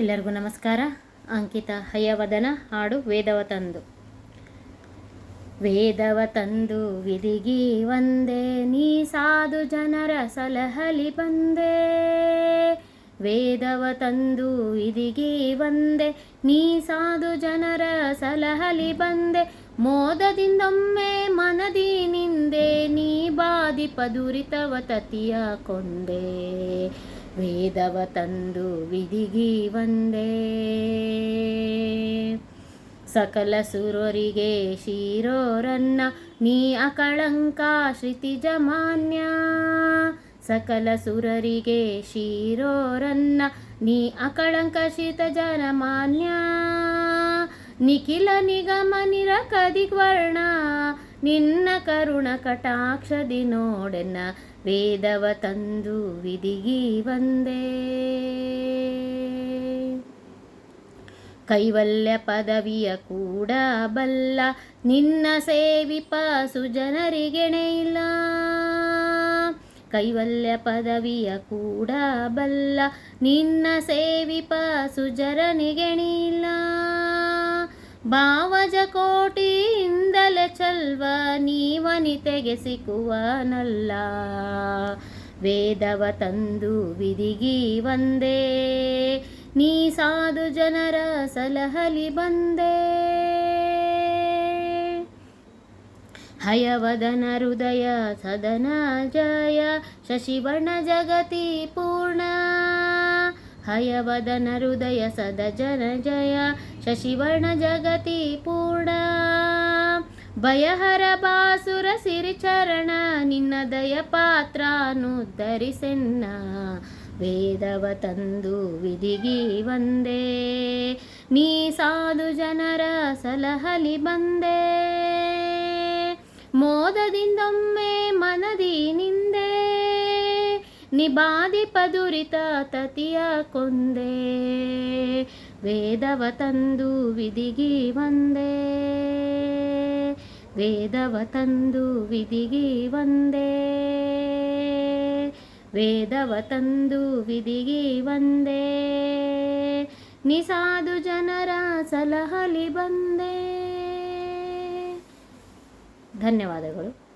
ಎಲ್ಲರಿಗೂ ನಮಸ್ಕಾರ. ಅಂಕಿತ ಹಯವದನ ಹಾಡು ವೇದವ ತಂದು ವೇದವ ತಂದು ವಿಧಿಗಿ ಒಂದೇ ನೀ ಸಾಧು ಜನರ ಸಲಹಲಿ ಬಂದೆ. ವೇದವ ತಂದು ವಿಧಿಗಿ ಒಂದೇ ನೀ ಸಾಧು ಜನರ ಸಲಹಲಿ ಬಂದೆ. ಮೋದದಿಂದೊಮ್ಮೆ ಮನದಿ ನಿಂದೆ, ನೀ ಬಾದಿ ಪದುರಿತವ ತತಿಯ ಕೊಂದೆ. ವೇದವ ತಂದು ವಿಧಿಗಿ ಒಂದೇ ಸಕಲ ಸುರರಿಗೆ ಶಿರೋರನ್ನ ನೀ ಅಕಳಂಕ ಶ್ರುತಿಜ ಮಾನ್ಯ. ಸಕಲ ಸುರರಿಗೆ ಶಿರೋರನ್ನ ನೀ ಅಕಳಂಕ ಶ್ರಿತ ಜನಮಾನ್ಯ ನಿಖಿಲ ನಿಗಮ ನಿರಕದಿಗ್ವರ್ಣ ನಿನ್ನ ಕರುಣ ಕಟಾಕ್ಷದಿ ನೋಡೆನ್ನ ವೇದವ ತಂದು ವಿಧಿಗಿ ಒಂದೇ ಕೈವಲ್ಯ ಪದವಿಯ ಕೂಡ ಬಲ್ಲ ನಿನ್ನ ಸೇವಿಪ ಪಾಸು ಇಲ್ಲ ಕೈವಲ್ಯ ಪದವಿಯ ಕೂಡ ಬಲ್ಲ ನಿನ್ನ ಸೇವಿಪ ಸುಜರನಿಗೆಣಿಲ್ಲ ಭಾವಜ ಕೋಟಿಯಿಂದಲೇ ಚಲ್ವ ನೀವನಿತೆಗೆ ಸಿಕ್ಕುವನಲ್ಲ ವೇದವ ತಂದು ವಿಧಿಗಿ ಒಂದೇ ನೀ ಸಾಧು ಜನರ ಸಲಹಲಿ ಬಂದೆ. ಹಯವದನ ಹೃದಯ ಸದನ ಜಯ. ಶಶಿವರ್ಣ ಜಗತಿ ಪೂರ್ಣ. ಹಯವದನ ಹೃದಯ ಸದ ಜನ ಜಯ. ಶಶಿವರ್ಣ ಜಗತಿ ಪೂರ್ಣ. ಭಯಹರ ಬಾಸುರ ಸಿರಿಚರಣ, ನಿನ್ನ ದಯ ಪಾತ್ರಾನುದ್ಧರಿಸೆನ್ನ ವೇದವ ತಂದು ವಿಧಿಗಿ ಒಂದೇ ನೀ ಸಾಧು ಜನರ ಸಲಹಲಿ ಬಂದೆ. ಮೋದದಿಂದೊಮ್ಮೆ ಮನ ನಿಬಾದಿ ಪದುರಿತ ತತಿಯ ಕೊಂದೆ ವೇದವ ತಂದು ವಿಧಿಗಿ ಒಂದೇ ವೇದವ ತಂದು ವಿಧಿಗಿ ಒಂದೇ ವೇದವ ತಂದು ವಿಧಿಗಿ ಒಂದೇ ನಿಸಾದು ಜನರ ಸಲಹಲಿ ಬಂದೇ. ಧನ್ಯವಾದಗಳು.